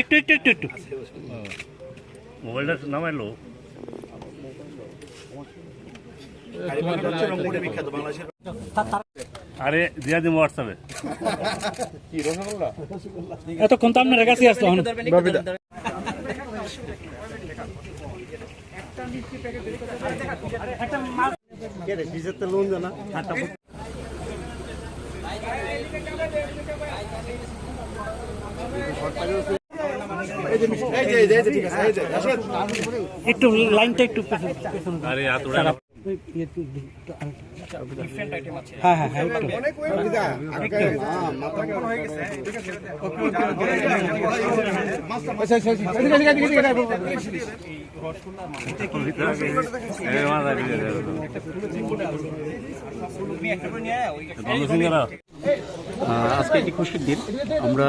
একটু একটু একটু একটু। মোবাইলটা নামাইলো। আরে দিয়া দিম হোয়াটসঅ্যাপে এতক্ষণ তো আপনার কাছে আসতো এখন। একটু লাইনটা একটু হ্যাঁ হ্যাঁ হ্যাঁ আজকে একটি খুশির দিন। আমরা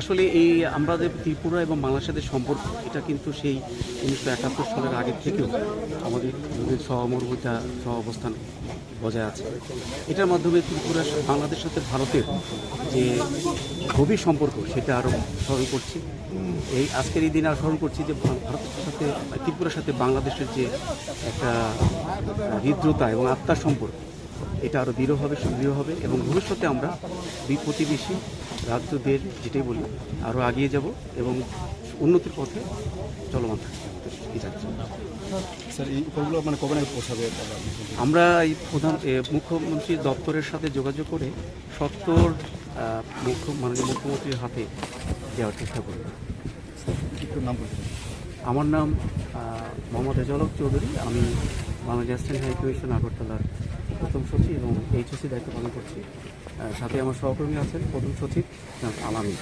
আসলে এই আমাদের ত্রিপুরা এবং বাংলাদেশের সম্পর্ক, এটা কিন্তু সেই উনিশশো একাত্তর সালের আগের থেকেও আমাদের সহমর্মিতা সহ অবস্থান বজায় আছে। এটার মাধ্যমে ত্রিপুরা বাংলাদেশের সাথে ভারতের যে গভীর সম্পর্ক, সেটা আরও স্মরণ করছি। এই আজকের এই দিনে আরও স্মরণ করছি যে ভারতের সাথে, ত্রিপুরার সাথে বাংলাদেশের যে একটা হৃদ্রতা এবং আত্মার সম্পর্ক, এটা আরও দৃঢ় হবে, সুদৃঢ় হবে এবং ভবিষ্যতে আমরা দুই প্রতিবেশী রাজ্যদের যেটাই বলি আরও এগিয়ে যাব এবং উন্নতির পথে চলমান থাকবে স্যার এই উপরগুলো কবে পৌঁছাবে? আমরা এই প্রধান এ, মুখ্যমন্ত্রীর দপ্তরের সাথে যোগাযোগ করে সত্তর মুখ্য মাননীয় মুখ্যমন্ত্রীর হাতে দেওয়ার চেষ্টা করব। আমার নাম মোহাম্মদ এজলক চৌধুরী। আমি বাংলাদেশ অ্যাসিস্ট্যান্ট হাই কমিশন আগরতলার প্রথম সচিব এবং এইচওসি দায়িত্ব পালন করছি। সাথে আমার সহকর্মী আছেন প্রথম সচিব আলামী।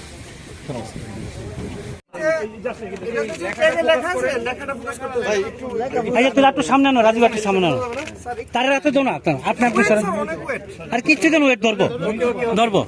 সামনে না আর কিচ্ছু কেন ওয়েট ধরবো ধরবো।